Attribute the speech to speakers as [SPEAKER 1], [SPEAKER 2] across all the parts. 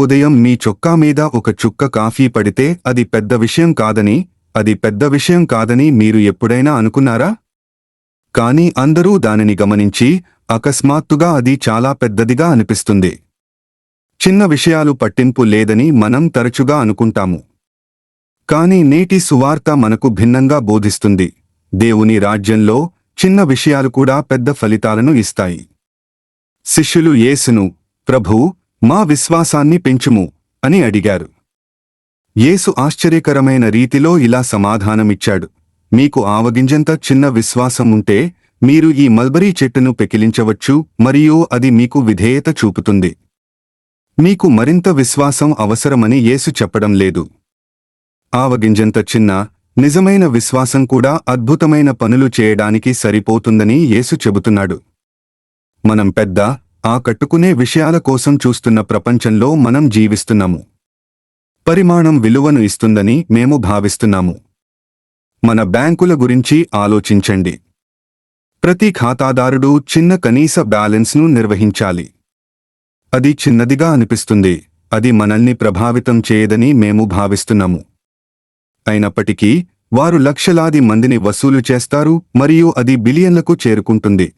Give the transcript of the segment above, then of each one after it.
[SPEAKER 1] ఉదయం మీ చొక్కా మీద ఒక చుక్క కాఫీ పడితే అది పెద్ద విషయం కాదని అది పెద్ద విషయం కాదని మీరు ఎప్పుడైనా అనుకున్నారా? కాని అందరూ దానిని గమనించి అకస్మాత్తుగా అది చాలా పెద్దదిగా అనిపిస్తుంది. చిన్న విషయాలు పట్టింపు లేదని మనం తరచుగా అనుకుంటాము. కాని నేటి సువార్త మనకు భిన్నంగా బోధిస్తుంది. దేవుని రాజ్యంలో చిన్న విషయాలు కూడా పెద్ద ఫలితాలను ఇస్తాయి. శిష్యులు యేసును ప్రభూ మా విశ్వాసాన్ని పెంచుము అని అడిగారు. యేసు ఆశ్చర్యకరమైన రీతిలో ఇలా సమాధానమిచ్చాడు. మీకు ఆవగింజంత చిన్న విశ్వాసం ఉంటే మీరు ఈ మల్బరీ చెట్టును పెకిలించవచ్చు మరియు అది మీకు విధేయత చూపుతుంది. మీకు మరింత విశ్వాసం అవసరమని యేసు చెప్పడం లేదు. ఆవగింజంత చిన్న నిజమైన విశ్వాసం కూడా అద్భుతమైన పనులు చేయడానికి సరిపోతుందని యేసు చెబుతున్నాడు. మనం పెద్ద ఆ కట్టుకునే విషయాల కోసం చూస్తున్న ప్రపంచంలో మనం జీవిస్తున్నాము. పరిమాణం విలువను ఇస్తుందని మేము భావిస్తున్నాము. మన బ్యాంకుల గురించి ఆలోచించండి. ప్రతి ఖాతాదారుడు చిన్న కనీస బ్యాలెన్స్ను నిర్వహించాలి. అది చిన్నదిగా అనిపిస్తుంది. అది మనల్ని ప్రభావితం చేయదని మేము భావిస్తున్నాము. అయినప్పటికీ వారు లక్షలాది మందిని వసూలు చేస్తారు మరియు అది బిలియన్లకు చేరుకుంటుంది.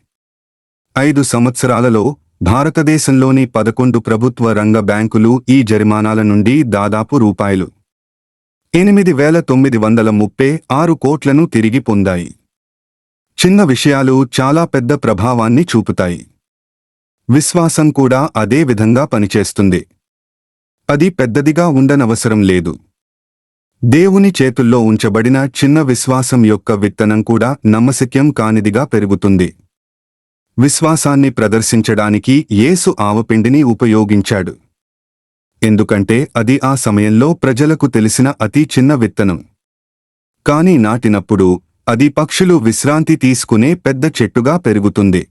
[SPEAKER 1] ఐదు సంవత్సరాలలో భారతదేశంలోని పదకొండు ప్రభుత్వ రంగ బ్యాంకులు ఈ జరిమానాల నుండి దాదాపు రూపాయలు. ఎనిమిది వేల తొమ్మిది వందల ముప్పై ఆరు కోట్లను తిరిగి పొందాయి. చిన్న విషయాలు చాలా పెద్ద ప్రభావాన్ని చూపుతాయి. విశ్వాసం కూడా అదే విధంగా పనిచేస్తుంది. అది పెద్దదిగా ఉండనవసరం లేదు. దేవుని చేతుల్లో ఉంచబడిన చిన్న విశ్వాసం యొక్క విత్తనం కూడా నమ్మశక్యం కానిదిగా పెరుగుతుంది. విశ్వాసాన్ని ప్రదర్శించడానికి యేసు ఆవపిండిని ఉపయోగించాడు. ఎందుకంటే అది ఆ సమయంలో ప్రజలకు తెలిసిన అతి చిన్న విత్తనం. కాని నాటినప్పుడు అది పక్షులు విశ్రాంతి తీసుకునే పెద్ద చెట్టుగా పెరుగుతుంది.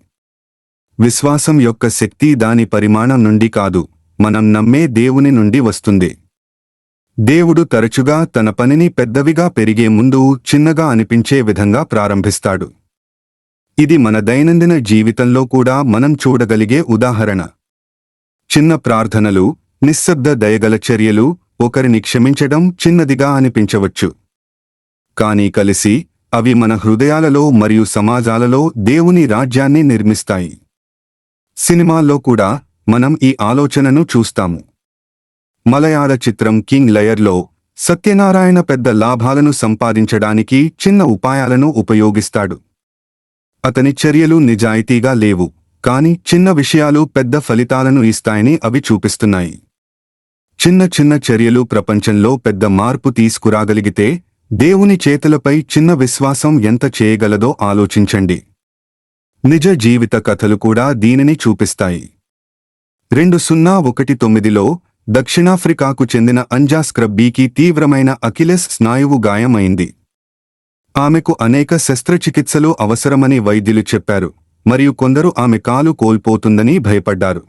[SPEAKER 1] విశ్వాసం యొక్క శక్తి దాని పరిమాణం నుండి కాదు మనం నమ్మే దేవుని నుండి వస్తుంది. దేవుడు తరచుగా తన పనిని పెద్దవిగా పెరిగే ముందు చిన్నగా అనిపించే విధంగా ప్రారంభిస్తాడు. ఇది మన దైనందిన జీవితంలో కూడా మనం చూడగలిగే ఉదాహరణ. చిన్న ప్రార్థనలు నిశ్శబ్ద దయగల చర్యలు ఒకరిని క్షమించడం చిన్నదిగా అనిపించవచ్చు. కానీ కలిసి అవి మన హృదయాలలో మరియు సమాజాలలో దేవుని రాజ్యాన్ని నిర్మిస్తాయి. సినిమాల్లో కూడా మనం ఈ ఆలోచనను చూస్తాము. మలయాళ చిత్రం కింగ్ లయర్లో సత్యనారాయణ పెద్ద లాభాలను సంపాదించడానికి చిన్న ఉపాయాలను ఉపయోగిస్తాడు. అతని చర్యలు నిజాయితీగా లేవు కాని చిన్న విషయాలు పెద్ద ఫలితాలను ఇస్తాయని అవి చూపిస్తున్నాయి. చిన్న చిన్న చర్యలు ప్రపంచంలో పెద్ద మార్పు తీసుకురాగలిగితే దేవుని చేతులపై చిన్న విశ్వాసం ఎంత చేయగలదో ఆలోచించండి. నిజ జీవిత కథలు కూడా దీనిని చూపిస్తాయి. రెండు సున్నా ఒకటి తొమ్మిదిలో దక్షిణాఫ్రికాకు చెందిన అంజా స్క్రబ్బీకి తీవ్రమైన అఖిలెస్ స్నాయువు గాయమైంది. ఆమెకు అనేక శస్త్రచికిత్సలు అవసరమని వైద్యులు చెప్పారు మరియు కొందరు ఆమె కాలు కోల్పోతుందని భయపడ్డారు.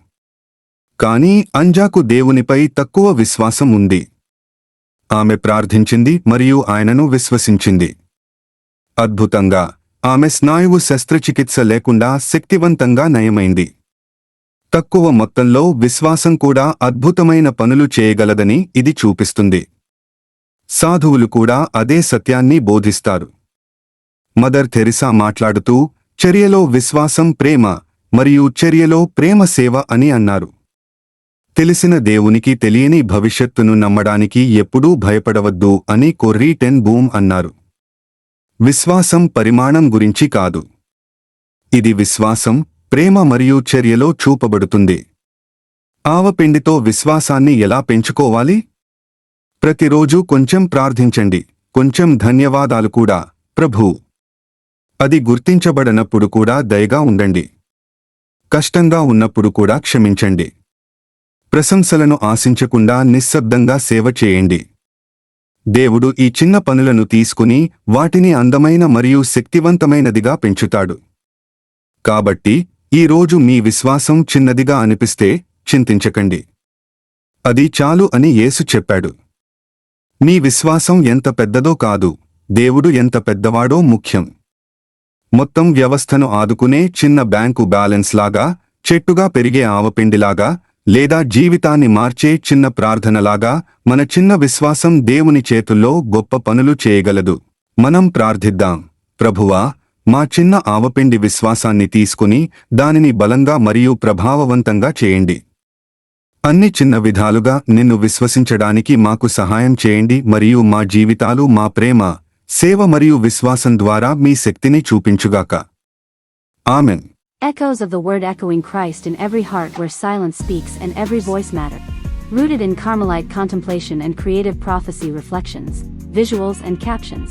[SPEAKER 1] కానీ అంజాకు దేవునిపై తక్కువ విశ్వాసం ఉంది. ఆమె ప్రార్థించింది మరియు ఆయనను విశ్వసించింది. అద్భుతంగా ఆమె స్నాయువు శస్త్రచికిత్స లేకుండా శక్తివంతంగా నయమైంది. తక్కువ మొత్తంలో విశ్వాసం కూడా అద్భుతమైన పనులు చేయగలదని ఇది చూపిస్తుంది. సాధువులు కూడా అదే సత్యాన్ని బోధిస్తారు. మదర్ థెరిసా మాట్లాడుతూ చర్యలో విశ్వాసం ప్రేమ మరియు చర్యలో ప్రేమ సేవ అని అన్నారు. తెలిసిన దేవునికి తెలియని భవిష్యత్తును నమ్మడానికి ఎప్పుడూ భయపడవద్దు అని కొర్రీ టెన్ బూమ్ అన్నారు. విశ్వాసం పరిమాణం గురించి కాదు. ఇది విశ్వాసం ప్రేమ మరియు చర్యలో చూపబడుతుంది. ఆవపిండితో విశ్వాసాన్ని ఎలా పెంచుకోవాలి? ప్రతిరోజు కొంచెం ప్రార్థించండి. కొంచెం ధన్యవాదాలు కూడా. ప్రభూ. అది గుర్తించబడనప్పుడు కూడా దయగా ఉండండి. కష్టంగా ఉన్నప్పుడు కూడా క్షమించండి. ప్రశంసలను ఆశించకుండా నిశ్శబ్దంగా సేవ చేయండి. దేవుడు ఈ చిన్న పనులను తీసుకుని వాటిని అందమైన మరియు శక్తివంతమైనదిగా పెంచుతాడు. కాబట్టి ఈ రోజు మీ విశ్వాసం చిన్నదిగా అనిపిస్తే చింతించకండి. అది చాలు అని యేసు చెప్పాడు. మీ విశ్వాసం ఎంత పెద్దదో కాదు. దేవుడు ఎంత పెద్దవాడో ముఖ్యం. మొత్తం వ్యవస్థను ఆదుకునే చిన్న బ్యాంకు బ్యాలెన్స్ లాగా చెట్టుగా పెరిగే ఆవపిండిలాగా లేదా జీవితాన్ని మార్చే చిన్న ప్రార్థనలాగా మన చిన్న విశ్వాసం దేవుని చేతుల్లో గొప్ప పనులు చేయగలదు. మనం ప్రార్థిద్దాం. ప్రభువా మా చిన్న ఆవపిండి విశ్వాసాన్ని తీసుకుని దానిని బలంగా మరియు ప్రభావవంతంగా చేయండి. అన్ని చిన్న విధాలుగా నిన్ను విశ్వసించడానికి మాకు సహాయం చేయండి మరియు మా జీవితాలు మా ప్రేమ సేవ మరియు విశ్వాసం ద్వారా మీ శక్తిని చూపించుగాక amen
[SPEAKER 2] Echoes of the word echoing Christ in every heart where silence speaks and every voice matter. Rooted in Carmelite contemplation and creative prophecy reflections, visuals and captions.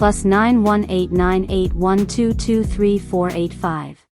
[SPEAKER 2] plus 918981223485.